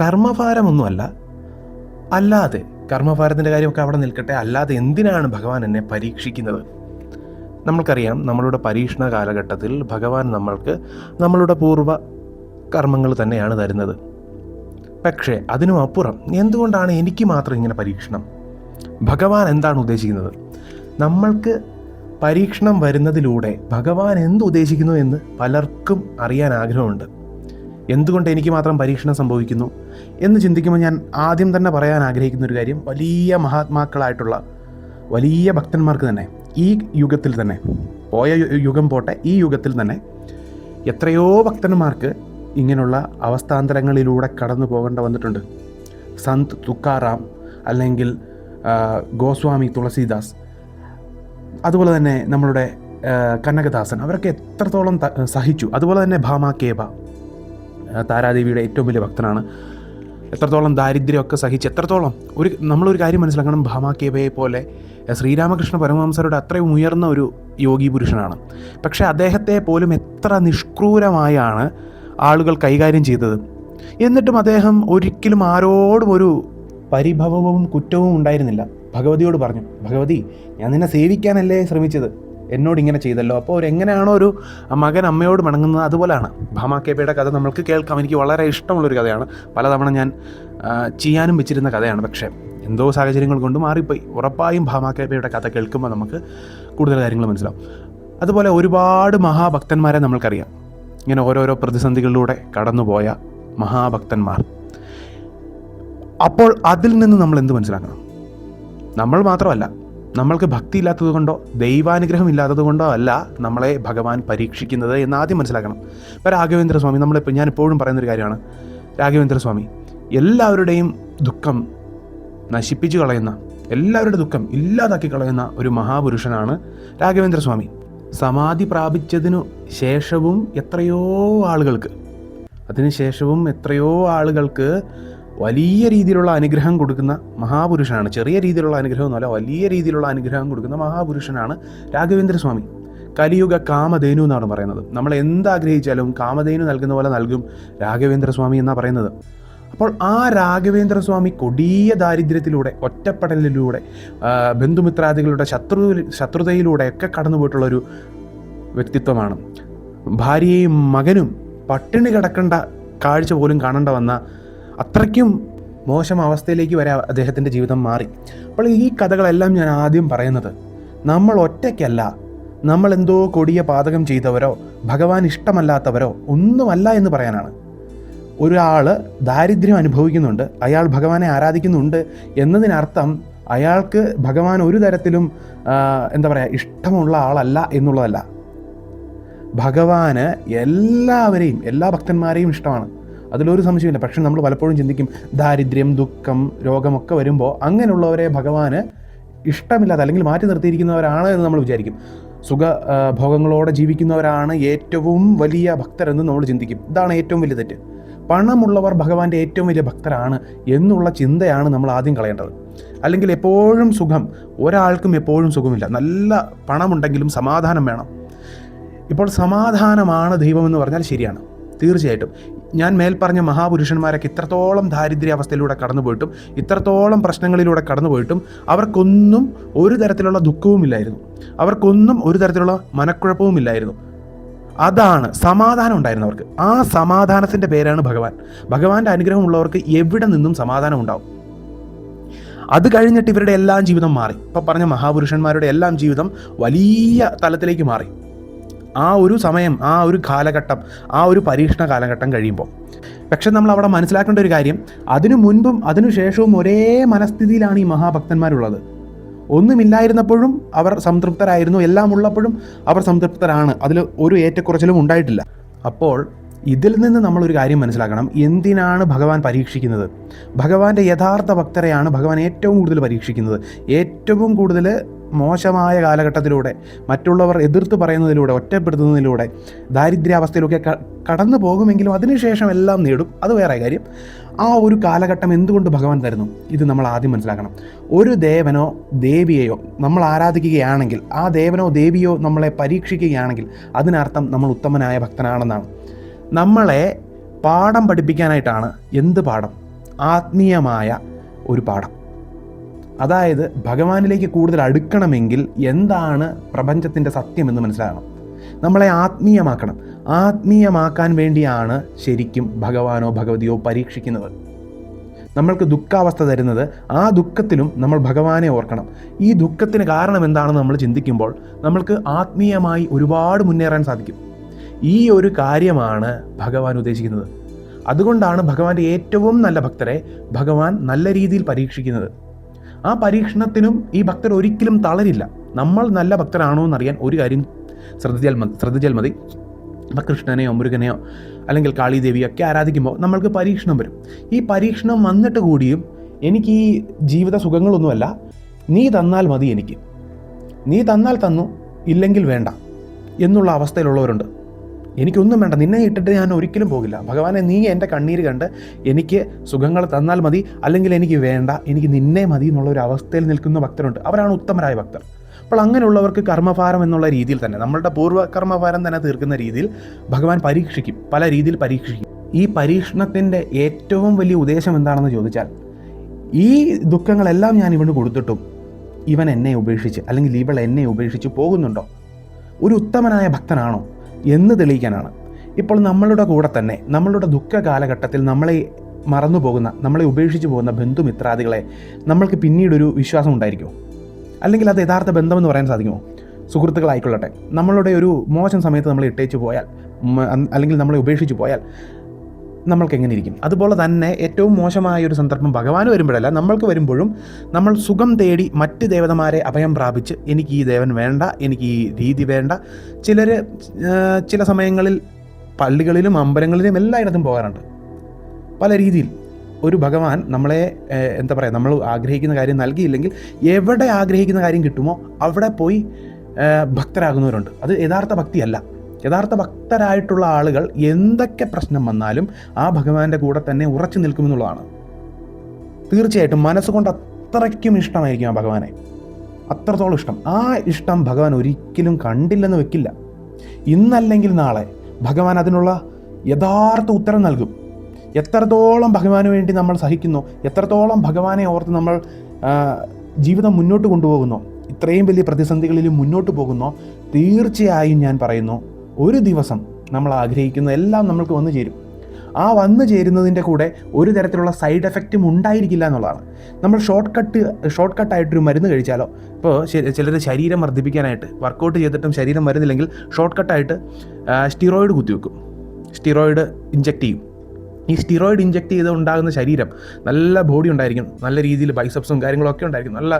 കർമ്മഭാരമൊന്നുമല്ല. അല്ലാതെ കർമ്മഭാരത്തിന്റെ കാര്യമൊക്കെ അവിടെ നിൽക്കട്ടെ. അല്ലാതെ എന്തിനാണ് ഭഗവാൻ എന്നെ പരീക്ഷിക്കുന്നത്? നമ്മൾക്കറിയാം നമ്മളുടെ പരീക്ഷണ കാലഘട്ടത്തിൽ ഭഗവാൻ നമ്മൾക്ക് നമ്മളുടെ പൂർവ കർമ്മങ്ങൾ തന്നെയാണ് തരുന്നത്. പക്ഷേ അതിനും അപ്പുറം എന്തുകൊണ്ടാണ് എനിക്ക് മാത്രം ഇങ്ങനെ പരീക്ഷണം? ഭഗവാൻ എന്താണ് ഉദ്ദേശിക്കുന്നത്? നമ്മൾക്ക് പരീക്ഷണം വരുന്നതിലൂടെ ഭഗവാൻ എന്ത് ഉദ്ദേശിക്കുന്നു എന്ന് പലർക്കും അറിയാൻ ആഗ്രഹമുണ്ട്. എന്തുകൊണ്ട് എനിക്ക് മാത്രം പരീക്ഷണം സംഭവിക്കുന്നു എന്ന് ചിന്തിക്കുമ്പോൾ ഞാൻ ആദ്യം തന്നെ പറയാൻ ആഗ്രഹിക്കുന്ന ഒരു കാര്യം വലിയ മഹാത്മാക്കളായിട്ടുള്ള വലിയ ഭക്തന്മാർക്ക് തന്നെ ഈ യുഗത്തിൽ തന്നെ പോയ യുഗം പോട്ടെ ഈ യുഗത്തിൽ തന്നെ എത്രയോ ഭക്തന്മാർക്ക് ഇങ്ങനെയുള്ള അവസ്ഥാന്തരങ്ങളിലൂടെ കടന്നു പോകേണ്ട വന്നിട്ടുണ്ട്. സന്ത് തുക്കാറാം അല്ലെങ്കിൽ ഗോസ്വാമി തുളസീദാസ് അതുപോലെ തന്നെ നമ്മളുടെ കനകദാസൻ അവരൊക്കെ എത്രത്തോളം സഹിച്ചു. അതുപോലെ തന്നെ ഭാമ കേബ താരാദേവിയുടെ ഏറ്റവും വലിയ ഭക്തനാണ്. എത്രത്തോളം ദാരിദ്ര്യമൊക്കെ സഹിച്ച് എത്രത്തോളം ഒരു നമ്മളൊരു കാര്യം മനസ്സിലാക്കണം. ഭാമ കേബയെ പോലെ ശ്രീരാമകൃഷ്ണ പരമഹംസരുടെ അത്രയും ഉയർന്ന ഒരു യോഗി പുരുഷനാണ്. പക്ഷേ അദ്ദേഹത്തെ പോലും എത്ര നിഷ്ക്രൂരമായാണ് ആളുകൾ കൈകാര്യം ചെയ്തത്. എന്നിട്ടും അദ്ദേഹം ഒരിക്കലും ആരോടും ഒരു പരിഭവവും കുറ്റവും ഉണ്ടായിരുന്നില്ല. ഭഗവതിയോട് പറഞ്ഞു ഭഗവതി ഞാൻ നിന്നെ സേവിക്കാനല്ലേ ശ്രമിച്ചത്? എന്നോട് ഇങ്ങനെ ചെയ്തല്ലോ. അപ്പോൾ ഒരു എങ്ങനെയാണോ ഒരു മകൻ അമ്മയോട് മണങ്ങുന്നത് അതുപോലെയാണ് ഭാമാക്കേപ്പയുടെ കഥ നമ്മൾക്ക് കേൾക്കാം. എനിക്ക് വളരെ ഇഷ്ടമുള്ളൊരു കഥയാണ്. പലതവണ ഞാൻ ചെയ്യാനും വെച്ചിരുന്ന കഥയാണ്. പക്ഷേ എന്തോ സാഹചര്യങ്ങൾ കൊണ്ട് മാറിപ്പോയി. ഉറപ്പായും ഭാമാക്കേപ്പയുടെ കഥ കേൾക്കുമ്പോൾ നമുക്ക് കൂടുതൽ കാര്യങ്ങൾ മനസ്സിലാവും. അതുപോലെ ഒരുപാട് മഹാഭക്തന്മാരെ നമ്മൾക്കറിയാം. ഇങ്ങനെ ഓരോരോ പ്രതിസന്ധികളിലൂടെ കടന്നുപോയ മഹാഭക്തന്മാർ. അപ്പോൾ അതിൽ നിന്ന് നമ്മൾ എന്ത് മനസ്സിലാക്കണം? നമ്മൾ മാത്രമല്ല നമ്മൾക്ക് ഭക്തി ഇല്ലാത്തത് കൊണ്ടോ ദൈവാനുഗ്രഹം ഇല്ലാത്തത് കൊണ്ടോ അല്ല നമ്മളെ ഭഗവാൻ പരീക്ഷിക്കുന്നത് എന്ന് ആദ്യം മനസ്സിലാക്കണം. ഇപ്പം രാഘവേന്ദ്ര സ്വാമി നമ്മളിപ്പോൾ ഞാൻ എപ്പോഴും പറയുന്നൊരു കാര്യമാണ്. രാഘവേന്ദ്ര സ്വാമി എല്ലാവരുടെയും ദുഃഖം നശിപ്പിച്ചു കളയുന്ന എല്ലാവരുടെ ദുഃഖം ഇല്ലാതാക്കി കളയുന്ന ഒരു മഹാപുരുഷനാണ് രാഘവേന്ദ്ര സ്വാമി. സമാധി പ്രാപിച്ചതിനു ശേഷവും എത്രയോ ആളുകൾക്ക് അതിനുശേഷവും എത്രയോ ആളുകൾക്ക് വലിയ രീതിയിലുള്ള അനുഗ്രഹം കൊടുക്കുന്ന മഹാപുരുഷനാണ്. ചെറിയ രീതിയിലുള്ള അനുഗ്രഹമൊന്നുമല്ല വലിയ രീതിയിലുള്ള അനുഗ്രഹം കൊടുക്കുന്ന മഹാപുരുഷനാണ് രാഘവേന്ദ്ര സ്വാമി കലിയുഗ കാമധേനു എന്നാണ് പറയുന്നത്. നമ്മൾ എന്താഗ്രഹിച്ചാലും കാമധേനു നൽകുന്ന പോലെ നൽകും രാഘവേന്ദ്ര സ്വാമി എന്നാണ് പറയുന്നത്. അപ്പോൾ ആ രാഘവേന്ദ്ര സ്വാമി കൊടിയ ദാരിദ്ര്യത്തിലൂടെ ഒറ്റപ്പെടലിലൂടെ ബന്ധുമിത്രാദികളുടെ ശത്രു ശത്രുതയിലൂടെ ഒക്കെ കടന്നു ഒരു വ്യക്തിത്വമാണ്. ഭാര്യയും മകനും പട്ടിണി കിടക്കേണ്ട കാഴ്ച പോലും കാണേണ്ട വന്ന അത്രയ്ക്കും മോശം അവസ്ഥയിലേക്ക് വരെ അദ്ദേഹത്തിന്റെ ജീവിതം മാറി. അപ്പോൾ ഈ കഥകളെല്ലാം ഞാൻ ആദ്യം പറയുന്നത് നമ്മൾ ഒറ്റയ്ക്കല്ല. നമ്മൾ എന്തോ കൊടിയ പാതകം ചെയ്തവരോ ഭഗവാൻ ഇഷ്ടമല്ലാത്തവരോ ഒന്നുമല്ല എന്ന് പറയാനാണ്. ഒരാൾ ദാരിദ്ര്യം അനുഭവിക്കുന്നുണ്ട് അയാൾ ഭഗവാനെ ആരാധിക്കുന്നുണ്ട് എന്നതിനർത്ഥം അയാൾക്ക് ഭഗവാൻ ഒരു തരത്തിലും എന്താ പറയുക ഇഷ്ടമുള്ള ആളല്ല എന്നുള്ളതല്ല. ഭഗവാന് എല്ലാവരെയും എല്ലാ ഭക്തന്മാരെയും ഇഷ്ടമാണ്. അതിലൊരു സംശയമില്ല പക്ഷെ നമ്മൾ പലപ്പോഴും ചിന്തിക്കും ദാരിദ്ര്യം ദുഃഖം രോഗമൊക്കെ വരുമ്പോൾ അങ്ങനെയുള്ളവരെ ഭഗവാന് ഇഷ്ടമില്ലാത്ത അല്ലെങ്കിൽ മാറ്റി നിർത്തിയിരിക്കുന്നവരാണ് എന്ന് നമ്മൾ വിചാരിക്കും. സുഖ ഭോഗങ്ങളോടെ ജീവിക്കുന്നവരാണ് ഏറ്റവും വലിയ ഭക്തരെന്ന് നമ്മൾ ചിന്തിക്കും. ഇതാണ് ഏറ്റവും വലിയ തെറ്റ്. പണമുള്ളവർ ഭഗവാന്റെ ഏറ്റവും വലിയ ഭക്തരാണ് എന്നുള്ള ചിന്തയാണ് നമ്മൾ ആദ്യം കളയേണ്ടത്. അല്ലെങ്കിൽ എപ്പോഴും സുഖം ഒരാൾക്കും എപ്പോഴും സുഖമില്ല. നല്ല പണമുണ്ടെങ്കിലും സമാധാനം വേണം. ഇപ്പോൾ സമാധാനമാണ് ദൈവമെന്ന് പറഞ്ഞാൽ ശരിയാണ്. തീർച്ചയായിട്ടും. ഞാൻ മേൽപ്പറഞ്ഞ മഹാപുരുഷന്മാരൊക്കെ ഇത്രത്തോളം ദാരിദ്ര്യാവസ്ഥയിലൂടെ കടന്നുപോയിട്ടും ഇത്രത്തോളം പ്രശ്നങ്ങളിലൂടെ കടന്നുപോയിട്ടും അവർക്കൊന്നും ഒരു തരത്തിലുള്ള ദുഃഖവുമില്ലായിരുന്നു. അവർക്കൊന്നും ഒരു തരത്തിലുള്ള മനക്കുഴപ്പവുമില്ലായിരുന്നു. അതാണ് സമാധാനം ഉണ്ടായിരുന്നു അവർക്ക്. ആ സമാധാനത്തിന്റെ പേരാണ് ഭഗവാൻ. ഭഗവാന്റെ അനുഗ്രഹമുള്ളവർക്ക് എവിടെ നിന്നും സമാധാനം ഉണ്ടാവും? അത് കഴിഞ്ഞിട്ട് ഇവരുടെ എല്ലാം ജീവിതം മാറി. ഇപ്പം പറഞ്ഞ മഹാപുരുഷന്മാരുടെ എല്ലാം ജീവിതം വലിയ തലത്തിലേക്ക് മാറി. ആ ഒരു സമയം ആ ഒരു കാലഘട്ടം ആ ഒരു പരീക്ഷണ കാലഘട്ടം കഴിയുമ്പോൾ. പക്ഷെ നമ്മൾ അവിടെ മനസ്സിലാക്കേണ്ട ഒരു കാര്യം അതിനു മുൻപും അതിനു ശേഷവും ഒരേ മനസ്ഥിതിയിലാണ് ഈ മഹാഭക്തന്മാരുള്ളത്. ഒന്നുമില്ലായിരുന്നപ്പോഴും അവർ സംതൃപ്തരായിരുന്നു എല്ലാം ഉള്ളപ്പോഴും അവർ സംതൃപ്തരാണ്. അതിൽ ഒരു ഏറ്റക്കുറച്ചിലും ഉണ്ടായിട്ടില്ല. അപ്പോൾ ഇതിൽ നിന്ന് നമ്മളൊരു കാര്യം മനസ്സിലാക്കണം. എന്തിനാണ് ഭഗവാൻ പരീക്ഷിക്കുന്നത്? ഭഗവാന്റെ യഥാർത്ഥ ഭക്തരെയാണ് ഭഗവാൻ ഏറ്റവും കൂടുതൽ പരീക്ഷിക്കുന്നത്. ഏറ്റവും കൂടുതൽ മോശമായ കാലഘട്ടത്തിലൂടെ മറ്റുള്ളവർ എതിർത്ത് പറയുന്നതിലൂടെ ഒറ്റപ്പെടുത്തുന്നതിലൂടെ ദാരിദ്ര്യാവസ്ഥയിലൊക്കെ കടന്നു പോകുമെങ്കിലും അതിനുശേഷം എല്ലാം നേടും. അത് വേറെ കാര്യം. ആ ഒരു കാലഘട്ടം എന്തുകൊണ്ട് ഭഗവാൻ തരുന്നു? ഇത് നമ്മൾ ആദ്യം മനസ്സിലാക്കണം. ഒരു ദേവനോ ദേവിയെയോ നമ്മൾ ആരാധിക്കുകയാണെങ്കിൽ ആ ദേവനോ ദേവിയോ നമ്മളെ പരീക്ഷിക്കുകയാണെങ്കിൽ അതിനർത്ഥം നമ്മൾ ഉത്തമനായ ഭക്തനാണെന്നാണ്. നമ്മളെ പാഠം പഠിപ്പിക്കാനായിട്ടാണ് എന്ത് പാഠം? ആത്മീയമായ ഒരു പാഠം. അതായത് ഭഗവാനിലേക്ക് കൂടുതൽ അടുക്കണമെങ്കിൽ എന്താണ് പ്രപഞ്ചത്തിന്റെ സത്യമെന്ന് മനസ്സിലാകണം. നമ്മളെ ആത്മീയമാക്കണം. ആത്മീയമാക്കാൻ വേണ്ടിയാണ് ശരിക്കും ഭഗവാനോ ഭഗവതിയോ പരീക്ഷിക്കുന്നത്. നമ്മൾക്ക് ദുഃഖാവസ്ഥ തരുന്നത് ആ ദുഃഖത്തിലും നമ്മൾ ഭഗവാനെ ഓർക്കണം. ഈ ദുഃഖത്തിന് കാരണം എന്താണെന്ന് നമ്മൾ ചിന്തിക്കുമ്പോൾ നമ്മൾക്ക് ആത്മീയമായി ഒരുപാട് മുന്നേറാൻ സാധിക്കും. ഈ ഒരു കാര്യമാണ് ഭഗവാൻ ഉദ്ദേശിക്കുന്നത്. അതുകൊണ്ടാണ് ഭഗവാന്റെ ഏറ്റവും നല്ല ഭക്തരെ ഭഗവാൻ നല്ല രീതിയിൽ പരീക്ഷിക്കുന്നത്. ആ പരീക്ഷണത്തിനും ഈ ഭക്തർ ഒരിക്കലും തളരില്ല. നമ്മൾ നല്ല ഭക്തരാണോ എന്നറിയാൻ ഒരു കാര്യം ശ്രദ്ധിച്ചാൽ മതി ശ്രദ്ധിച്ചാൽ മതി. ഇപ്പം കൃഷ്ണനെയോ മുരുകനെയോ അല്ലെങ്കിൽ കാളിദേവിയോ ഒക്കെ ആരാധിക്കുമ്പോൾ നമ്മൾക്ക് പരീക്ഷണം വരും. ഈ പരീക്ഷണം വന്നിട്ട് കൂടിയും എനിക്ക് ഈ ജീവിത സുഖങ്ങളൊന്നുമല്ല. നീ തന്നാൽ മതി എനിക്ക്. നീ തന്നാൽ തന്നു ഇല്ലെങ്കിൽ വേണ്ട എന്നുള്ള അവസ്ഥയിലുള്ളവരുണ്ട്. എനിക്കൊന്നും വേണ്ട. നിന്നെ ഇട്ടിട്ട് ഞാൻ ഒരിക്കലും പോകില്ല. ഭഗവാനെ നീ എന്റെ കണ്ണീര് കണ്ട് എനിക്ക് സുഖങ്ങൾ തന്നാൽ മതി. അല്ലെങ്കിൽ എനിക്ക് വേണ്ട. എനിക്ക് നിന്നെ മതി എന്നുള്ള ഒരു അവസ്ഥയിൽ നിൽക്കുന്ന ഭക്തരുണ്ട്. അവരാണ് ഉത്തമരായ ഭക്തർ. അപ്പോൾ അങ്ങനെയുള്ളവർക്ക് കർമ്മഭാരം എന്നുള്ള രീതിയിൽ തന്നെ നമ്മളുടെ പൂർവ കർമ്മഭാരം തന്നെ തീർക്കുന്ന രീതിയിൽ ഭഗവാൻ പരീക്ഷിക്കും. പല രീതിയിൽ പരീക്ഷിക്കും. ഈ പരീക്ഷണത്തിന്റെ ഏറ്റവും വലിയ ഉദ്ദേശം എന്താണെന്ന് ചോദിച്ചാൽ ഈ ദുഃഖങ്ങളെല്ലാം ഞാൻ ഇവന് കൊടുത്തിട്ടും ഇവൻ എന്നെ ഉപേക്ഷിച്ച് അല്ലെങ്കിൽ ഇവൾ എന്നെ ഉപേക്ഷിച്ച് പോകുന്നുണ്ടോ? ഒരു ഉത്തമനായ ഭക്തനാണോ? എന്ന് തെളിയിക്കാനാണ്. ഇപ്പോൾ നമ്മളുടെ കൂടെ തന്നെ നമ്മളുടെ ദുഃഖ കാലഘട്ടത്തിൽ നമ്മളെ മറന്നു പോകുന്ന നമ്മളെ ഉപേക്ഷിച്ച് പോകുന്ന ബന്ധുമിത്രാദികളെ നമ്മൾക്ക് പിന്നീടൊരു വിശ്വാസം ഉണ്ടായിരിക്കുമോ? അല്ലെങ്കിൽ അത് യഥാർത്ഥ ബന്ധമെന്ന് പറയാൻ സാധിക്കുമോ? സുഹൃത്തുക്കളായിക്കൊള്ളട്ടെ നമ്മളുടെ ഒരു മോശം സമയത്ത് നമ്മളെ ഇട്ടേച്ച് പോയാൽ അല്ലെങ്കിൽ നമ്മളെ ഉപേക്ഷിച്ച് പോയാൽ നമ്മൾക്ക് എങ്ങനെ ഇരിക്കും അതുപോലെ തന്നെ ഏറ്റവും മോശമായ ഒരു സന്ദർഭം ഭഗവാൻ വരുമ്പോഴല്ല നമ്മൾക്ക് വരുമ്പോഴും നമ്മൾ സുഖം തേടി മറ്റ് ദേവതമാരെ അഭയം പ്രാപിച്ച് എനിക്ക് ഈ ദേവൻ വേണ്ട എനിക്ക് ഈ രീതി വേണ്ട. ചിലർ ചില സമയങ്ങളിൽ പള്ളികളിലും അമ്പലങ്ങളിലും എല്ലായിടത്തും പോകാറുണ്ട്. പല രീതിയിൽ ഒരു ഭഗവാൻ നമ്മളെ എന്താ പറയുക നമ്മൾ ആഗ്രഹിക്കുന്ന കാര്യം നൽകിയില്ലെങ്കിൽ എവിടെ ആഗ്രഹിക്കുന്ന കാര്യം കിട്ടുമോ അവിടെ പോയി ഭക്തരാകുന്നവരുണ്ട്. അത് യഥാർത്ഥ ഭക്തിയല്ല. യഥാർത്ഥ ഭക്തരായിട്ടുള്ള ആളുകൾ എന്തൊക്കെ പ്രശ്നം വന്നാലും ആ ഭഗവാന്റെ കൂടെ തന്നെ ഉറച്ചു നിൽക്കുമെന്നുള്ളതാണ് തീർച്ചയായിട്ടും മനസ്സുകൊണ്ട് അത്രയ്ക്കും ഇഷ്ടമായിരിക്കും ആ ഭഗവാനെ. അത്രത്തോളം ഇഷ്ടം. ആ ഇഷ്ടം ഭഗവാൻ ഒരിക്കലും കണ്ടില്ലെന്ന് വെക്കില്ല. ഇന്നല്ലെങ്കിൽ നാളെ ഭഗവാൻ അതിനുള്ള യഥാർത്ഥ ഉത്തരം നൽകും. എത്രത്തോളം ഭഗവാന് വേണ്ടി നമ്മൾ സഹിക്കുന്നു എത്രത്തോളം ഭഗവാനെ ഓർത്ത് നമ്മൾ ജീവിതം മുന്നോട്ട് കൊണ്ടുപോകുന്നു ഇത്രയും വലിയ പ്രതിസന്ധികളിലും മുന്നോട്ട് പോകുന്നോ തീർച്ചയായും ഞാൻ പറയുന്നു ഒരു ദിവസം നമ്മൾ ആഗ്രഹിക്കുന്ന എല്ലാം നമ്മൾക്ക് വന്നു ചേരും. ആ വന്നു ചേരുന്നതിന്റെ കൂടെ ഒരു തരത്തിലുള്ള സൈഡ് എഫക്റ്റും ഉണ്ടായിരിക്കില്ല എന്നുള്ളതാണ്. നമ്മൾ ഷോർട്ട് കട്ട് ഷോർട്ട് കട്ടായിട്ടൊരു മരുന്ന് കഴിച്ചാലോ? ഇപ്പോൾ ചിലർ ശരീരം വർദ്ധിപ്പിക്കാനായിട്ട് വർക്കൗട്ട് ചെയ്തിട്ടും ശരീരം വരുന്നില്ലെങ്കിൽ ഷോർട്ട് കട്ടായിട്ട് സ്റ്റിറോയിഡ് കുത്തിവെക്കും. സ്റ്റിറോയിഡ് ഇഞ്ചെക്റ്റ് ചെയ്യും. ഈ സ്റ്റിറോയിഡ് ഇഞ്ചെക്ട് ചെയ്ത് ഉണ്ടാകുന്ന ശരീരം നല്ല ബോഡി ഉണ്ടായിരിക്കും. നല്ല രീതിയിൽ ബൈസപ്സും കാര്യങ്ങളൊക്കെ ഉണ്ടായിരിക്കും. നല്ല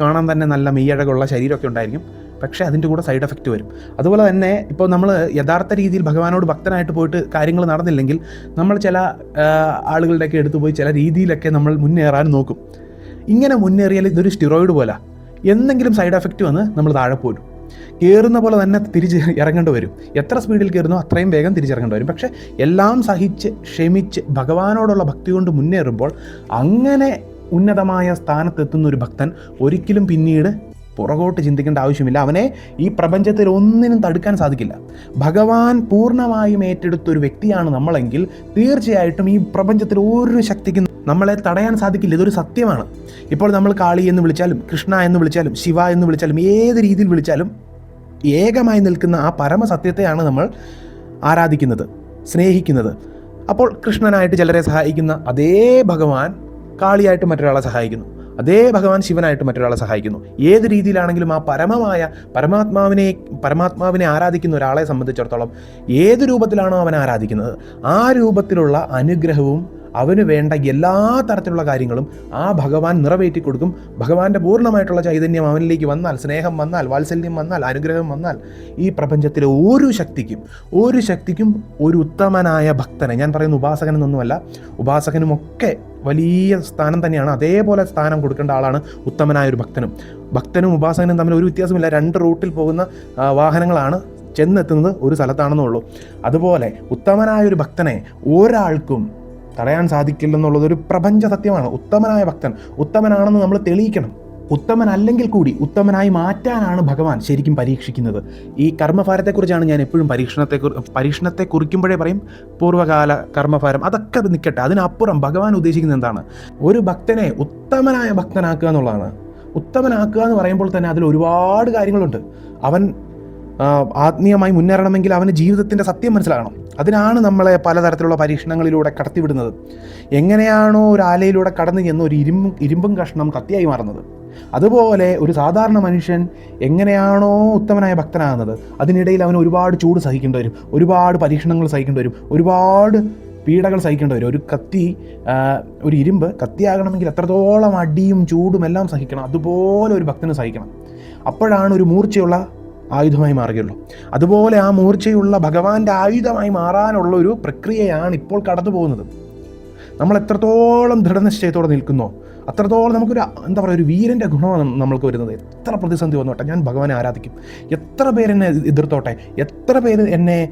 കാണാൻ തന്നെ നല്ല മെയ്യഴകുള്ള ശരീരമൊക്കെ ഉണ്ടായിരിക്കും. പക്ഷേ അതിന്റെ കൂടെ സൈഡ് എഫക്റ്റ് വരും. അതുപോലെ തന്നെ ഇപ്പോൾ നമ്മൾ യഥാർത്ഥ രീതിയിൽ ഭഗവാനോട് ഭക്തനായിട്ട് പോയിട്ട് കാര്യങ്ങൾ നടന്നില്ലെങ്കിൽ നമ്മൾ ചില ആളുകളുടെയൊക്കെ എടുത്തു പോയി ചില രീതിയിലൊക്കെ നമ്മൾ മുന്നേറാൻ നോക്കും. ഇങ്ങനെ മുന്നേറിയാൽ ഇതൊരു സ്റ്റിറോയിഡ് പോലെ. എന്തെങ്കിലും സൈഡ് എഫക്റ്റ് വന്ന് നമ്മൾ താഴെ പോരും. കയറുന്ന പോലെ തന്നെ തിരിച്ച് ഇറങ്ങേണ്ടി വരും. എത്ര സ്പീഡിൽ കയറുന്നോ അത്രയും വേഗം തിരിച്ചിറങ്ങേണ്ടി വരും. പക്ഷേ എല്ലാം സഹിച്ച് ക്ഷമിച്ച് ഭഗവാനോടുള്ള ഭക്തി കൊണ്ട് മുന്നേറുമ്പോൾ അങ്ങനെ ഉന്നതമായ സ്ഥാനത്തെത്തുന്ന ഒരു ഭക്തൻ ഒരിക്കലും പിന്നീട് പുറകോട്ട് ചിന്തിക്കേണ്ട ആവശ്യമില്ല. അവനെ ഈ പ്രപഞ്ചത്തിൽ ഒന്നിനും തടുക്കാൻ സാധിക്കില്ല. ഭഗവാൻ പൂർണമായും ഏറ്റെടുത്തൊരു വ്യക്തിയാണ് നമ്മളെങ്കിൽ തീർച്ചയായിട്ടും ഈ പ്രപഞ്ചത്തിൽ ഒരു ശക്തിക്കും നമ്മളെ തടയാൻ സാധിക്കില്ല. ഇതൊരു സത്യമാണ്. ഇപ്പോൾ നമ്മൾ കാളി എന്ന് വിളിച്ചാലും കൃഷ്ണ എന്ന് വിളിച്ചാലും ശിവ എന്ന് വിളിച്ചാലും ഏത് രീതിയിൽ വിളിച്ചാലും ഏകമായി നിൽക്കുന്ന ആ പരമസത്യത്തെയാണ് നമ്മൾ ആരാധിക്കുന്നത് സ്നേഹിക്കുന്നത്. അപ്പോൾ കൃഷ്ണനായിട്ട് ചിലരെ സഹായിക്കുന്ന അതേ ഭഗവാൻ കാളിയായിട്ട് മറ്റൊരാളെ സഹായിക്കുന്നു. അതേ ഭഗവാൻ ശിവനായിട്ട് മറ്റൊരാളെ സഹായിക്കുന്നു. ഏത് രീതിയിലാണെങ്കിലും ആ പരമമായ പരമാത്മാവിനെ പരമാത്മാവിനെ ആരാധിക്കുന്ന ഒരാളെ സംബന്ധിച്ചിടത്തോളം ഏത് രൂപത്തിലാണോ അവൻ ആരാധിക്കുന്നത് ആ രൂപത്തിലുള്ള അനുഗ്രഹവും അവന് വേണ്ട എല്ലാ തരത്തിലുള്ള കാര്യങ്ങളും ആ ഭഗവാൻ നിറവേറ്റി കൊടുക്കും. ഭഗവാന്റെ പൂർണമായിട്ടുള്ള ചൈതന്യം അവനിലേക്ക് വന്നാൽ സ്നേഹം വന്നാൽ വാത്സല്യം വന്നാൽ അനുഗ്രഹം വന്നാൽ ഈ പ്രപഞ്ചത്തിലെ ഓരോ ശക്തിക്കും ഒരു ശക്തിക്കും ഒരു ഉത്തമനായ ഭക്തനെ ഞാൻ പറയുന്ന ഉപാസകനെന്നൊന്നുമല്ല ഉപാസകനുമൊക്കെ വലിയ സ്ഥാനം തന്നെയാണ്. അതേപോലെ സ്ഥാനം കൊടുക്കേണ്ട ആളാണ് ഉത്തമനായ ഒരു ഭക്തനും. ഭക്തനും ഉപാസകനും തമ്മിൽ ഒരു വ്യത്യാസമില്ല. രണ്ട് റൂട്ടിൽ പോകുന്ന വാഹനങ്ങളാണ് ചെന്നെത്തുന്നത് ഒരു സ്ഥലത്താണെന്നുള്ളൂ. അതുപോലെ ഉത്തമനായ ഒരു ഭക്തനെ ഒരാൾക്കും തടയാൻ സാധിക്കില്ലെന്നുള്ളതൊരു പ്രപഞ്ച സത്യമാണ്. ഉത്തമനായ ഭക്തൻ ഉത്തമനാണെന്ന് നമ്മൾ തെളിയിക്കണം. ഉത്തമനല്ലെങ്കിൽ കൂടി ഉത്തമനായി മാറ്റാനാണ് ഭഗവാൻ ശരിക്കും പരീക്ഷിക്കുന്നത്. ഈ കർമ്മഭാരത്തെക്കുറിച്ചാണ് ഞാൻ എപ്പോഴും പരീക്ഷണത്തെ പരീക്ഷണത്തെ കുറിക്കുമ്പോഴേ പറയും. പൂർവകാല കർമ്മഭാരം അതൊക്കെ നിൽക്കട്ടെ അതിനപ്പുറം ഭഗവാൻ ഉദ്ദേശിക്കുന്നത് എന്താണ്? ഒരു ഭക്തനെ ഉത്തമനായ ഭക്തനാക്കുക എന്നുള്ളതാണ്. ഉത്തമനാക്കുക എന്ന് പറയുമ്പോൾ തന്നെ അതിൽ ഒരുപാട് കാര്യങ്ങളുണ്ട്. അവൻ ആത്മീയമായി മുന്നേറണമെങ്കിൽ അവന് ജീവിതത്തിന്റെ സത്യം മനസ്സിലാകണം. അതിനാണ് നമ്മളെ പലതരത്തിലുള്ള പരീക്ഷണങ്ങളിലൂടെ കടത്തിവിടുന്നത്. എങ്ങനെയാണോ ഒരു ആലയിലൂടെ കടന്നു ചെന്ന് ഒരു ഇരുമ്പും ഇരുമ്പും കഷ്ണം കത്തിയായി മാറുന്നത്. അതുപോലെ ഒരു സാധാരണ മനുഷ്യൻ എങ്ങനെയാണോ ഉത്തമനായ ഭക്തനാകുന്നത് അതിനിടയിൽ അവൻ ഒരുപാട് ചൂട് സഹിക്കേണ്ടി വരും ഒരുപാട് പരീക്ഷണങ്ങൾ സഹിക്കേണ്ടി വരും ഒരുപാട് പീഡകൾ സഹിക്കേണ്ടി വരും. ഒരു കത്തി ഒരു ഇരുമ്പ് കത്തിയാകണമെങ്കിൽ എത്രത്തോളം അടിയും ചൂടും എല്ലാം സഹിക്കണം. അതുപോലെ ഒരു ഭക്തന് സഹിക്കണം. അപ്പോഴാണ് ഒരു മൂർച്ചയുള്ള ആയുധമായി മാറുകയുള്ളൂ. അതുപോലെ ആ മൂർച്ചയുള്ള ഭഗവാന്റെ ആയുധമായി മാറാനുള്ള ഒരു പ്രക്രിയയാണ് ഇപ്പോൾ കടന്നു പോകുന്നത്. നമ്മൾ എത്രത്തോളം ദൃഢനിശ്ചയത്തോടെ നിൽക്കുന്നോ അത്രത്തോളം നമുക്കൊരു എന്താ പറയുക ഒരു വീരന്റെ ഗുണമാണ് നമ്മൾക്ക് വരുന്നത്. എത്ര പ്രതിസന്ധി വന്നോട്ടെ ഞാൻ ഭഗവാനെ ആരാധിക്കും. എത്ര പേരെന്നെ എതിർത്തോട്ടെ എത്ര പേര് എന്നെ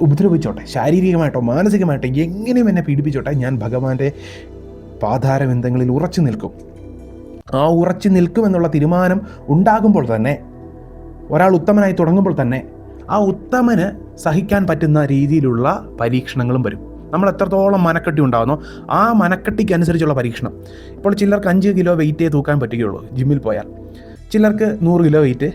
ഉപദ്രവിച്ചോട്ടെ ശാരീരികമായിട്ടോ മാനസികമായിട്ടോ എങ്ങനെയും എന്നെ പീഡിപ്പിച്ചോട്ടെ ഞാൻ ഭഗവാന്റെ പാധാരബന്ധങ്ങളിൽ ഉറച്ചു നിൽക്കും. ആ ഉറച്ചു നിൽക്കുമെന്നുള്ള തീരുമാനം ഉണ്ടാകുമ്പോൾ തന്നെ ഒരാൾ ഉത്തമനായി തുടങ്ങുമ്പോൾ തന്നെ ആ ഉത്തമന് സഹിക്കാൻ പറ്റുന്ന രീതിയിലുള്ള പരീക്ഷണങ്ങളും വരും. നമ്മൾ എത്രത്തോളം മനക്കെട്ടി ഉണ്ടാകുന്നു ആ മനക്കെട്ടിക്ക് അനുസരിച്ചുള്ള പരീക്ഷണം. ഇപ്പോൾ ചിലർക്ക് അഞ്ച് കിലോ വെയിറ്റേ തൂക്കാൻ പറ്റുകയുള്ളൂ ജിമ്മിൽ പോയാൽ. ചിലർക്ക് നൂറ് കിലോ വെയിറ്റ്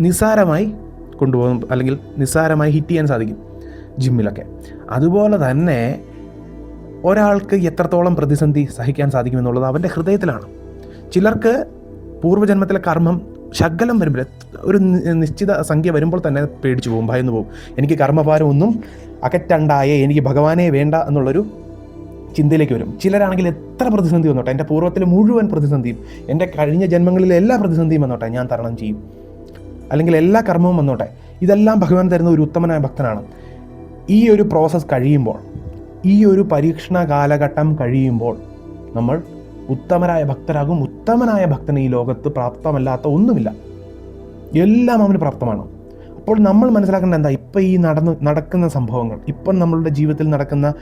നിസ്സാരമായി കൊണ്ടുപോകും അല്ലെങ്കിൽ നിസ്സാരമായി ഹിറ്റ് ചെയ്യാൻ സാധിക്കും ജിമ്മിലൊക്കെ. അതുപോലെ തന്നെ ഒരാൾക്ക് എത്രത്തോളം പ്രതിസന്ധി സഹിക്കാൻ സാധിക്കുമെന്നുള്ളത് അവന്റെ ഹൃദയത്തിലാണ്. ചിലർക്ക് പൂർവജന്മത്തിലെ കർമ്മം ശകലം വരുമ്പോൾ ഒരു നിശ്ചിത സംഖ്യ വരുമ്പോൾ തന്നെ പേടിച്ചു പോകും ഭയന്നു പോകും. എനിക്ക് കർമ്മഭാരം ഒന്നും അകറ്റണ്ടായേ എനിക്ക് ഭഗവാനെ വേണ്ട എന്നുള്ളൊരു ചിന്തയിലേക്ക് വരും. ചിലരാണെങ്കിൽ എത്ര പ്രതിസന്ധി വന്നോട്ടെ എന്റെ പൂർവത്തിലെ മുഴുവൻ പ്രതിസന്ധിയും എന്റെ കഴിഞ്ഞ ജന്മങ്ങളിലെ എല്ലാ പ്രതിസന്ധിയും വന്നോട്ടെ ഞാൻ തരണം ചെയ്യും. അല്ലെങ്കിൽ എല്ലാ കർമ്മവും വന്നോട്ടെ ഇതെല്ലാം ഭഗവാൻ തരുന്ന ഒരു ഉത്തമനായ ഭക്തനാണ്. ഈ ഒരു പ്രോസസ്സ് കഴിയുമ്പോൾ ഈ ഒരു പരീക്ഷണ കാലഘട്ടം കഴിയുമ്പോൾ നമ്മൾ ഉത്തമരായ ഭക്തരാകും. ഉത്തമനായ ഭക്തന് ഈ ലോകത്ത് പ്രാപ്തമല്ലാത്ത ഒന്നുമില്ല. എല്ലാം അവന് പ്രാപ്തമാണ്. അപ്പോൾ നമ്മൾ മനസ്സിലാക്കേണ്ട എന്താ? ഇപ്പം ഈ നടന്ന് നടക്കുന്ന സംഭവങ്ങൾ ഇപ്പം നമ്മളുടെ ജീവിതത്തിൽ നടക്കുന്ന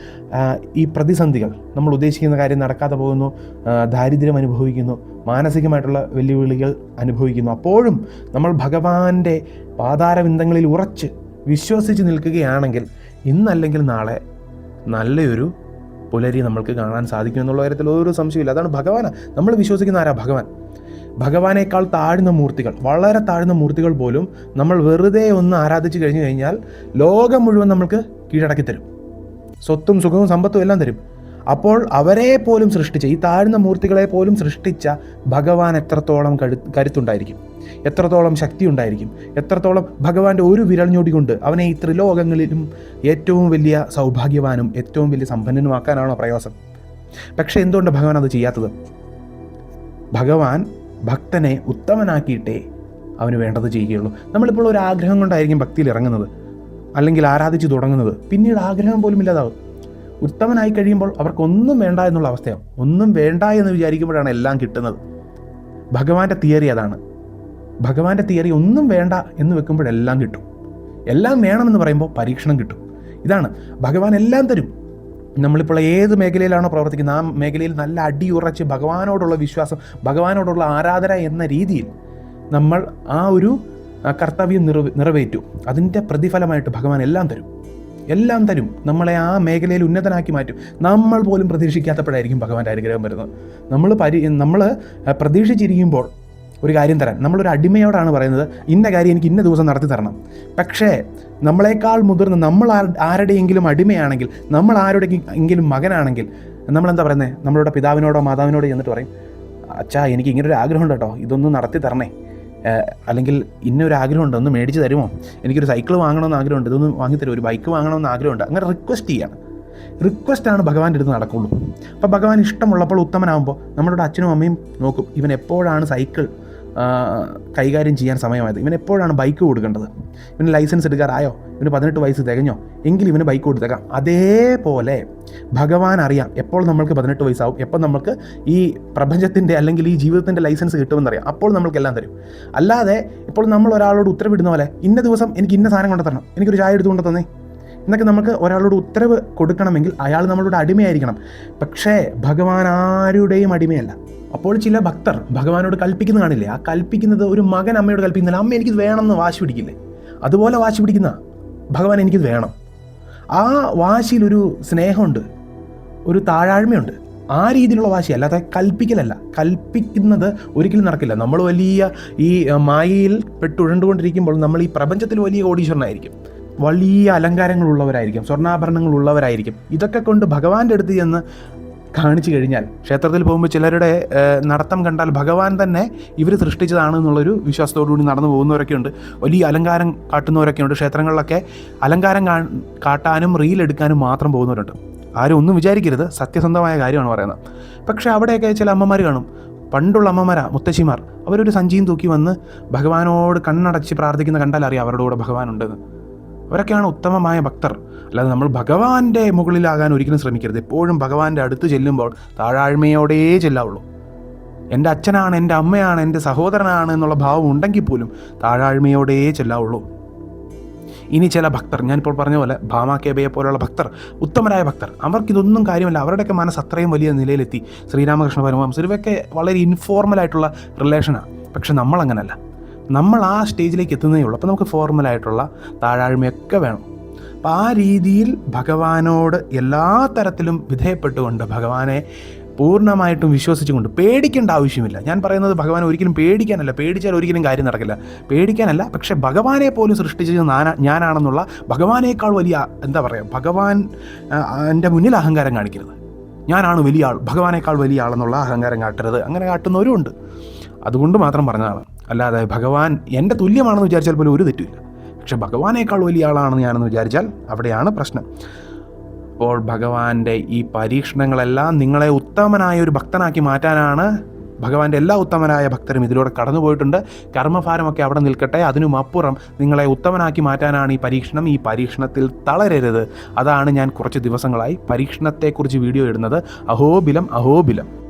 ഈ പ്രതിസന്ധികൾ നമ്മൾ ഉദ്ദേശിക്കുന്ന കാര്യം നടക്കാതെ പോകുന്നു ദാരിദ്ര്യം അനുഭവിക്കുന്നു മാനസികമായിട്ടുള്ള വെല്ലുവിളികൾ അനുഭവിക്കുന്നു. അപ്പോഴും നമ്മൾ ഭഗവാന്റെ പാതാരവിന്ദങ്ങളിൽ ഉറച്ച് വിശ്വസിച്ച് നിൽക്കുകയാണെങ്കിൽ ഇന്നല്ലെങ്കിൽ നാളെ നല്ലൊരു പുലരി നമ്മൾക്ക് കാണാൻ സാധിക്കും എന്നുള്ള കാര്യത്തിൽ ഒരു സംശയമില്ല അതാണ് ഭഗവാന്. നമ്മൾ വിശ്വസിക്കുന്ന ആരാ? ഭഗവാൻ. ഭഗവാനേക്കാൾ താഴ്ന്ന മൂർത്തികൾ വളരെ താഴ്ന്ന മൂർത്തികൾ പോലും നമ്മൾ വെറുതെ ഒന്ന് ആരാധിച്ചു കഴിഞ്ഞു കഴിഞ്ഞാൽ ലോകം മുഴുവൻ നമ്മൾക്ക് കീഴടക്കി തരും സ്വത്തും സുഖവും സമ്പത്തും എല്ലാം തരും. അപ്പോൾ അവരെ പോലും സൃഷ്ടിച്ച ഈ താഴ്ന്ന മൂർത്തികളെ പോലും സൃഷ്ടിച്ച ഭഗവാൻ എത്രത്തോളം കരു കരുത്തുണ്ടായിരിക്കും? എത്രത്തോളം ശക്തി ഉണ്ടായിരിക്കും എത്രത്തോളം ഭഗവാന്റെ ഒരു വിരൽ ഞൊടി കൊണ്ട് അവനെ ഈ ത്രിലോകങ്ങളിലും ഏറ്റവും വലിയ സൗഭാഗ്യവാനും ഏറ്റവും വലിയ സമ്പന്നനുമാക്കാനാണോ പ്രയാസം? പക്ഷേ എന്തുകൊണ്ട് ഭഗവാൻ അത് ചെയ്യാത്തത്? ഭഗവാൻ ഭക്തനെ ഉത്തമനാക്കിയിട്ടേ അവന് വേണ്ടത് ചെയ്യുകയുള്ളൂ. നമ്മളിപ്പോൾ ഒരു ആഗ്രഹം കൊണ്ടായിരിക്കും ഭക്തിയിൽ ഇറങ്ങുന്നത് അല്ലെങ്കിൽ ആരാധിച്ച് തുടങ്ങുന്നത്. പിന്നീട് ആഗ്രഹം പോലും ഇല്ലാതാവും. ഉത്തമനായി കഴിയുമ്പോൾ അവർക്കൊന്നും വേണ്ട എന്നുള്ള അവസ്ഥയാണ്. ഒന്നും വേണ്ട എന്ന് വിചാരിക്കുമ്പോഴാണ് എല്ലാം കിട്ടുന്നത്. ഭഗവാന്റെ തിയറി അതാണ്. ഭഗവാന്റെ തിയറി ഒന്നും വേണ്ട എന്ന് വെക്കുമ്പോഴെല്ലാം കിട്ടും. എല്ലാം വേണമെന്ന് പറയുമ്പോൾ പരീക്ഷണം കിട്ടും. ഇതാണ്. ഭഗവാൻ എല്ലാം തരും. നമ്മളിപ്പോൾ ഏത് മേഖലയിലാണോ പ്രവർത്തിക്കുന്നത് ആ മേഖലയിൽ നല്ല അടിയുറച്ച് ഭഗവാനോടുള്ള വിശ്വാസം ഭഗവാനോടുള്ള ആരാധന എന്ന രീതിയിൽ നമ്മൾ ആ ഒരു കർത്തവ്യം നിറവേ നിറവേറ്റു. അതിന്റെ പ്രതിഫലമായിട്ട് ഭഗവാൻ എല്ലാം തരും. എല്ലാം തരും. നമ്മളെ ആ മേഖലയിൽ ഉന്നതനാക്കി മാറ്റും. നമ്മൾ പോലും പ്രതീക്ഷിക്കാത്തപ്പോഴായിരിക്കും ഭഗവാന്റെ അനുഗ്രഹം വരുന്നത്. നമ്മൾ പരി നമ്മൾ പ്രതീക്ഷിച്ചിരിക്കുമ്പോൾ ഒരു കാര്യം തരാൻ നമ്മളൊരു അടിമയോടാണ് പറയുന്നത് ഇന്ന കാര്യം എനിക്ക് ഇന്ന ദിവസം നടത്തി തരണം. പക്ഷേ നമ്മളെക്കാൾ മുതിർന്ന നമ്മൾ ആരുടെയെങ്കിലും അടിമയാണെങ്കിൽ നമ്മൾ ആരുടെ എങ്കിലും മകനാണെങ്കിൽ നമ്മളെന്താ പറയുന്നത് നമ്മളുടെ പിതാവിനോടോ മാതാവിനോടോ ചെന്നിട്ട് പറയും അച്ഛാ എനിക്ക് ഇങ്ങനെ ഒരു ആഗ്രഹമുണ്ട് കേട്ടോ. ഇതൊന്നും നടത്തി തരണേ. അല്ലെങ്കിൽ ഇന്നൊരു ആഗ്രഹമുണ്ട് ഒന്ന് മേടിച്ച് തരുമോ? എനിക്കൊരു സൈക്കിൾ വാങ്ങണമെന്ന് ആഗ്രഹമുണ്ട് ഇതൊന്ന് വാങ്ങിത്തരും ഒരു ബൈക്ക് വാങ്ങണമെന്ന് ആഗ്രഹമുണ്ട്. അങ്ങനെ റിക്വസ്റ്റ് ചെയ്യാണ്. റിക്വസ്റ്റാണ് ഭഗവാന്റെ അടുത്ത് നടക്കുള്ളൂ. അപ്പോൾ ഭഗവാൻ ഇഷ്ടമുള്ളപ്പോൾ ഉത്തമനാകുമ്പോൾ നമ്മളുടെ അച്ഛനും അമ്മയും നോക്കും ഇവൻ എപ്പോഴാണ് സൈക്കിൾ കൈകാര്യം ചെയ്യാൻ സമയമായത്. ഇവൻ എപ്പോഴാണ് ബൈക്ക് കൊടുക്കേണ്ടത്? ഇവന് ലൈസൻസ് എടുക്കാറായോ? ഇവന് പതിനെട്ട് വയസ്സ് തികഞ്ഞോ? എങ്കിൽ ഇവന് ബൈക്ക് കൊടുത്തേക്കാം. അതേപോലെ ഭഗവാൻ അറിയാം എപ്പോൾ നമ്മൾക്ക് പതിനെട്ട് വയസ്സാവും എപ്പോൾ നമ്മൾക്ക് ഈ പ്രപഞ്ചത്തിന്റെ അല്ലെങ്കിൽ ഈ ജീവിതത്തിന്റെ ലൈസൻസ് കിട്ടുമെന്നറിയാം. അപ്പോൾ നമ്മൾക്കെല്ലാം തരും. അല്ലാതെ ഇപ്പോൾ നമ്മൾ ഒരാളോട് ഉത്തരവിടുന്ന പോലെ ഇന്ന ദിവസം എനിക്ക് ഇന്ന സാധനം കൊണ്ട് തരണം എനിക്കൊരു ചായ എടുത്തുകൊണ്ട് തന്നേ എന്നൊക്കെ നമുക്ക് ഒരാളോട് ഉത്തരവ് കൊടുക്കണമെങ്കിൽ അയാൾ നമ്മളോട് അടിമയായിരിക്കണം. പക്ഷേ ഭഗവാൻ ആരുടെയും അടിമയല്ല. അപ്പോൾ ചില ഭക്തർ ഭഗവാനോട് കൽപ്പിക്കുന്ന കാണില്ലേ? ആ കൽപ്പിക്കുന്നത് ഒരു മകൻ അമ്മയോട് കൽപ്പിക്കുന്നില്ല. അമ്മ എനിക്കിത് വേണമെന്ന് വാശി പിടിക്കില്ലേ? അതുപോലെ വാശി പിടിക്കുന്ന ഭഗവാൻ എനിക്കിത് വേണം. ആ വാശിയിലൊരു സ്നേഹമുണ്ട്. ഒരു താഴാഴ്മയുണ്ട്. ആ രീതിയിലുള്ള വാശി അല്ലാതെ കൽപ്പിക്കലല്ല. കൽപ്പിക്കുന്നത് ഒരിക്കലും നടക്കില്ല. നമ്മൾ വലിയ ഈ മായയിൽ പെട്ടുഴണ്ടുകൊണ്ടിരിക്കുമ്പോൾ നമ്മൾ ഈ പ്രപഞ്ചത്തിൽ വലിയ കോടീശ്വരനായിരിക്കും. വലിയ അലങ്കാരങ്ങളുള്ളവരായിരിക്കും സ്വർണാഭരണങ്ങളുള്ളവരായിരിക്കും. ഇതൊക്കെ കൊണ്ട് ഭഗവാന്റെ അടുത്ത് ചെന്ന് കാണിച്ചു കഴിഞ്ഞാൽ ക്ഷേത്രത്തിൽ പോകുമ്പോൾ ചിലരുടെ നടത്തം കണ്ടാൽ ഭഗവാൻ തന്നെ ഇവർ സൃഷ്ടിച്ചതാണ് എന്നുള്ളൊരു വിശ്വാസത്തോടുകൂടി നടന്നു പോകുന്നവരൊക്കെ ഉണ്ട്. വലിയ അലങ്കാരം കാട്ടുന്നവരൊക്കെ ഉണ്ട്. ക്ഷേത്രങ്ങളിലൊക്കെ അലങ്കാരം കാട്ടാനും റീൽ എടുക്കാനും മാത്രം പോകുന്നവരുണ്ട്. ആരും ഒന്നും വിചാരിക്കരുത്. സത്യസന്ധമായ കാര്യമാണ് പറയുന്നത്. പക്ഷേ അവിടെയൊക്കെ ചില അമ്മമാർ കാണും. പണ്ടുള്ള അമ്മമാരാ മുത്തശ്ശിമാർ. അവരൊരു സഞ്ചിയും തൂക്കി വന്ന് ഭഗവാനോട് കണ്ണടച്ച് പ്രാർത്ഥിക്കുന്ന കണ്ടാൽ അറിയാം അവരുടെ കൂടെ ഭഗവാനുണ്ടെന്ന്. അവരൊക്കെയാണ് ഉത്തമമായ ഭക്തർ. അല്ലാതെ നമ്മൾ ഭഗവാന്റെ മുകളിലാകാൻ ഒരിക്കലും ശ്രമിക്കരുത്. എപ്പോഴും ഭഗവാന്റെ അടുത്ത് ചെല്ലുമ്പോൾ താഴാഴ്മയോടേ ചെല്ലാവുള്ളൂ. എന്റെ അച്ഛനാണ് എന്റെ അമ്മയാണ് എന്റെ സഹോദരനാണ് എന്നുള്ള ഭാവം ഉണ്ടെങ്കിൽ പോലും താഴാഴ്മയോടേ ചെല്ലാവുള്ളൂ. ഇനി ചില ഭക്തർ ഞാനിപ്പോൾ പറഞ്ഞ പോലെ ഭാമ കേബയെ പോലുള്ള ഭക്തർ ഉത്തമരായ ഭക്തർ അവർക്കിതൊന്നും കാര്യമല്ല. അവരുടെയൊക്കെ മനസ്സ് അത്രയും വലിയ നിലയിലെത്തി. ശ്രീരാമകൃഷ്ണ പരമഹംസ ഇവയൊക്കെ വളരെ ഇൻഫോർമൽ ആയിട്ടുള്ള റിലേഷനാണ് പക്ഷെ നമ്മളങ്ങനല്ല. നമ്മൾ ആ സ്റ്റേജിലേക്ക് എത്തുന്നേ ഉള്ളൂ. അപ്പോൾ നമുക്ക് ഫോർമലായിട്ടുള്ള താഴാഴ്മയൊക്കെ വേണം. അപ്പം ആ രീതിയിൽ ഭഗവാനോട് എല്ലാ തരത്തിലും വിധേയപ്പെട്ടുകൊണ്ട് ഭഗവാനെ പൂർണമായിട്ടും വിശ്വസിച്ചുകൊണ്ട് പേടിക്കേണ്ട ആവശ്യമില്ല. ഞാൻ പറയുന്നത് ഭഗവാൻ ഒരിക്കലും പേടിക്കാനല്ല. പേടിച്ചാൽ ഒരിക്കലും കാര്യം നടക്കില്ല. പേടിക്കാനല്ല പക്ഷേ ഭഗവാനെ പോലും സൃഷ്ടിച്ചത് ഞാനാ ഞാനാണെന്നുള്ള ഭഗവാനേക്കാൾ വലിയ എന്താ പറയുക ഭഗവാൻ എന്റെ മുന്നിൽ അഹങ്കാരം കാണിക്കരുത്. ഞാനാണ് വലിയ ആൾ ഭഗവാനേക്കാൾ വലിയ ആളെന്നുള്ള അഹങ്കാരം കാട്ടരുത്. അങ്ങനെ കാട്ടുന്നവരും ഉണ്ട്. അതുകൊണ്ട് മാത്രം പറഞ്ഞതാണ്. അല്ലാതെ ഭഗവാൻ എന്റെ തുല്യമാണെന്ന് വിചാരിച്ചാൽ പോലും ഒരു തെറ്റുമില്ല. പക്ഷെ ഭഗവാനേക്കാൾ വലിയ ആളാണെന്ന് ഞാനെന്ന് വിചാരിച്ചാൽ അവിടെയാണ് പ്രശ്നം. അപ്പോൾ ഭഗവാന്റെ ഈ പരീക്ഷണങ്ങളെല്ലാം നിങ്ങളെ ഉത്തമനായ ഒരു ഭക്തനാക്കി മാറ്റാനാണ് ഭഗവാന്റെ എല്ലാ ഉത്തമനായ ഭക്തരും ഇതിലൂടെ കടന്നു പോയിട്ടുണ്ട്. കർമ്മഭാരമൊക്കെ അവിടെ നിൽക്കട്ടെ. അതിനും അപ്പുറം നിങ്ങളെ ഉത്തമനാക്കി മാറ്റാനാണ് ഈ പരീക്ഷണം. ഈ പരീക്ഷണത്തിൽ തളരരുത്. അതാണ് ഞാൻ കുറച്ച് ദിവസങ്ങളായി പരീക്ഷണത്തെക്കുറിച്ച് വീഡിയോ ഇടുന്നത്. അഹോബിലം അഹോബിലം.